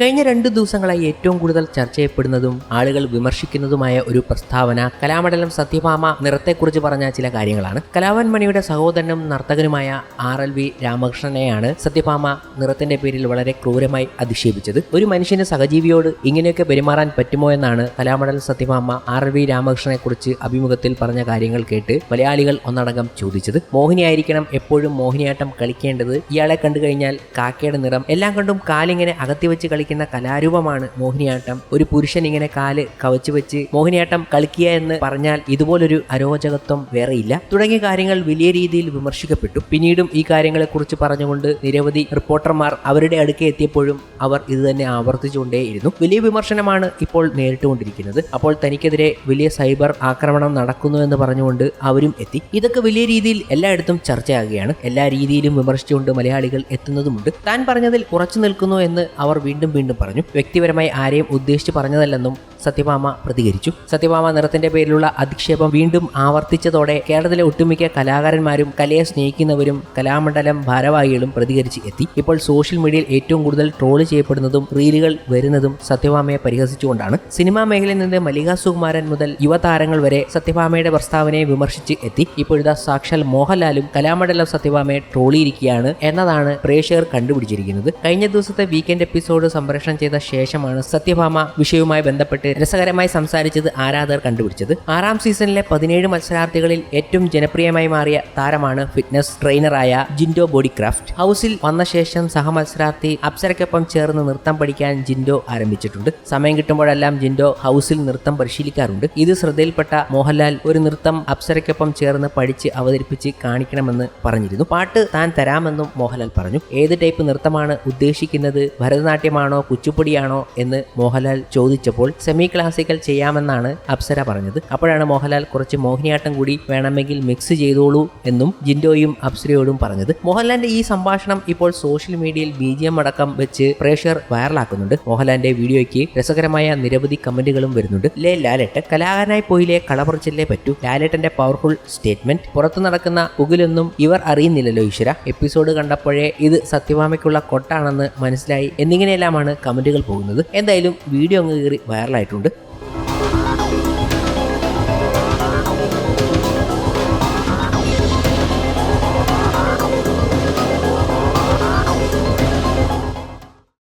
കഴിഞ്ഞ രണ്ട് ദിവസങ്ങളായി ഏറ്റവും കൂടുതൽ ചർച്ച ചെയ്യപ്പെടുന്നതും ആളുകൾ വിമർശിക്കുന്നതുമായ ഒരു പ്രസ്താവന കലാമണ്ഡലം സത്യഭാമ നിറത്തെക്കുറിച്ച് പറഞ്ഞ ചില കാര്യങ്ങളാണ്. കലാവൻ മണിയുടെ സഹോദരനും നർത്തകനുമായ ആർ എൽ വി രാമകൃഷ്ണനെയാണ് സത്യഭാമ നിറത്തിന്റെ പേരിൽ വളരെ ക്രൂരമായി അധിക്ഷേപിച്ചത്. ഒരു മനുഷ്യന് സഹജീവിയോട് ഇങ്ങനെയൊക്കെ പെരുമാറാൻ പറ്റുമോ എന്നാണ് Kalamandalam Sathyabhama R L V രാമകൃഷ്ണനെ കുറിച്ച് അഭിമുഖത്തിൽ പറഞ്ഞ കാര്യങ്ങൾ കേട്ട് മലയാളികൾ ഒന്നടങ്കം ചോദിച്ചത്. മോഹിനിയായിരിക്കണം എപ്പോഴും മോഹിനിയാട്ടം കളിക്കേണ്ടത്. ഇയാളെ കണ്ടു കഴിഞ്ഞാൽ കാക്കയുടെ നിറം എല്ലാം കണ്ടും കാലിങ്ങനെ അകത്തി വെച്ച് കളിക്കുന്ന കലാരൂപമാണ് മോഹിനിയാട്ടം. ഒരു പുരുഷൻ ഇങ്ങനെ കാൽ കവച്ചു വെച്ച് മോഹിനിയാട്ടം കളിക്കുക എന്ന് പറഞ്ഞാൽ ഇതുപോലൊരു അരോചകത്വം വേറെയില്ല തുടങ്ങിയ കാര്യങ്ങൾ വലിയ രീതിയിൽ വിമർശിക്കപ്പെട്ടു. പിന്നീടും ഈ കാര്യങ്ങളെക്കുറിച്ച് പറഞ്ഞുകൊണ്ട് നിരവധി റിപ്പോർട്ടർമാർ അവരുടെ അടുക്കെ എത്തിയപ്പോഴും അവർ ഇത് തന്നെ ആവർത്തിച്ചുകൊണ്ടേയിരുന്നു. വലിയ വിമർശനമാണ് ഇപ്പോൾ നേരിട്ടുകൊണ്ടിരിക്കുന്നത്. അപ്പോൾ തനിക്കെതിരെ വലിയ സൈബർ ആക്രമണം നടക്കുന്നു എന്ന് പറഞ്ഞുകൊണ്ട് അവരും എത്തി. ഇതൊക്കെ വലിയ രീതിയിൽ എല്ലായിടത്തും ചർച്ചയാകുകയാണ്. എല്ലാ രീതിയിലും വിമർശിച്ചുകൊണ്ട് മലയാളികൾ എത്തുന്നതുമുണ്ട്. താൻ പറഞ്ഞതിൽ ഉറച്ചു നിൽക്കുന്നു എന്ന് അവർ വീണ്ടും വീണ്ടും പറഞ്ഞു വ്യക്തിപരമായി ആരെയും ഉദ്ദേശിച്ച് പറഞ്ഞതല്ലെന്നും സത്യഭാമ പ്രതികരിച്ചു. സത്യഭാമ നിറത്തിന്റെ പേരിലുള്ള അധിക്ഷേപം വീണ്ടും ആവർത്തിച്ചതോടെ കേരളത്തിലെ ഒട്ടുമിക്ക കലാകാരന്മാരും കലയെ സ്നേഹിക്കുന്നവരും കലാമണ്ഡലം ഭാരവാഹികളും പ്രതികരിച്ച് എത്തി. ഇപ്പോൾ സോഷ്യൽ മീഡിയയിൽ ഏറ്റവും കൂടുതൽ ട്രോൾ ചെയ്യപ്പെടുന്നതും റീലുകൾ വരുന്നതും സത്യഭാമയെ പരിഹസിച്ചുകൊണ്ടാണ്. സിനിമാ മേഖലയിൽ നിന്ന് മല്ലിക സുകുമാരൻ മുതൽ യുവതാരങ്ങൾ വരെ സത്യഭാമയുടെ പ്രസ്താവനയെ വിമർശിച്ച് എത്തി. ഇപ്പോഴത്തെ സാക്ഷാൽ മോഹൻലാലും കലാമണ്ഡലം സത്യഭാമയെ ട്രോളിയിരിക്കുകയാണ് എന്നതാണ് പ്രേക്ഷകർ കണ്ടുപിടിച്ചിരിക്കുന്നത്. കഴിഞ്ഞ ദിവസത്തെ വീക്കെൻഡ് എപ്പിസോഡ് സംപ്രേഷണം ചെയ്ത ശേഷമാണ് സത്യഭാമ വിഷയവുമായി ബന്ധപ്പെട്ട് രസകരമായി സംസാരിച്ചത് ആരാധകർ കണ്ടുപിടിച്ചത്. ആറാം സീസണിലെ പതിനേഴ് മത്സരാർത്ഥികളിൽ ഏറ്റവും ജനപ്രിയമായി മാറിയ താരമാണ് ഫിറ്റ്നസ് ട്രെയിനറായ ജിൻഡോ ബോഡിക്രാഫ്റ്റ്. ഹൗസിൽ വന്ന ശേഷം സഹമത്സരാർത്ഥി അപ്സരയ്ക്കൊപ്പം ചേർന്ന് നൃത്തം പഠിക്കാൻ ജിൻഡോ ആരംഭിച്ചിട്ടുണ്ട്. സമയം കിട്ടുമ്പോഴെല്ലാം ജിൻഡോ ഹൗസിൽ നൃത്തം പരിശീലിക്കാറുണ്ട്. ഇത് ശ്രദ്ധയിൽപ്പെട്ട മോഹൻലാൽ ഒരു നൃത്തം അപ്സരയ്ക്കൊപ്പം ചേർന്ന് പഠിച്ച് അവതരിപ്പിച്ച് കാണിക്കണമെന്ന് പറഞ്ഞിരുന്നു. പാട്ട് താൻ തരാമെന്നും മോഹൻലാൽ പറഞ്ഞു. ഏത് ടൈപ്പ് നൃത്തമാണ് ഉദ്ദേശിക്കുന്നത്? ഭരതനാട്യമാണോ കുച്ചുപ്പൊടിയാണോ എന്ന് മോഹൻലാൽ ചോദിച്ചപ്പോൾ സെമി ക്ലാസിക്കൽ ചെയ്യാമെന്നാണ് അപ്സര പറഞ്ഞത്. അപ്പോഴാണ് മോഹൻലാൽ കുറച്ച് മോഹിനിയാട്ടം കൂടി വേണമെങ്കിൽ മിക്സ് ചെയ്തോളൂ എന്നും ജിൻഡോയും അപ്സരയോടും പറഞ്ഞത്. മോഹൻലാലിന്റെ ഈ സംഭാഷണം ഇപ്പോൾ സോഷ്യൽ മീഡിയയിൽ ബി ജി എം അടക്കം വെച്ച് പ്രേക്ഷകർ വൈറലാക്കുന്നുണ്ട് മോഹൻലാലിന്റെ വീഡിയോയ്ക്ക് രസകരമായ നിരവധി കമന്റുകളും വരുന്നുണ്ട്. ലേ ലാലേട്ടൻ കലാകാരനായി പോയില്ലേ കളപറിച്ചില്ലേ പറ്റൂ. ലാലേട്ടന്റെ പവർഫുൾ സ്റ്റേറ്റ്മെന്റ് പുറത്തു നടക്കുന്ന പുകിലൊന്നും ഇവർ അറിയുന്നില്ലല്ലോ ഈശ്വര. എപ്പിസോഡ് കണ്ടപ്പോഴേ ഇത് സത്യഭാമയ്ക്കുള്ള കൊട്ടാണെന്ന് മനസ്സിലായി. എന്നിങ്ങനെയെല്ലാമാണ് കമന്റുകൾ പോകുന്നത്. എന്തായാലും വീഡിയോ അങ്ങ് കയറി വൈറലായിട്ടുണ്ട്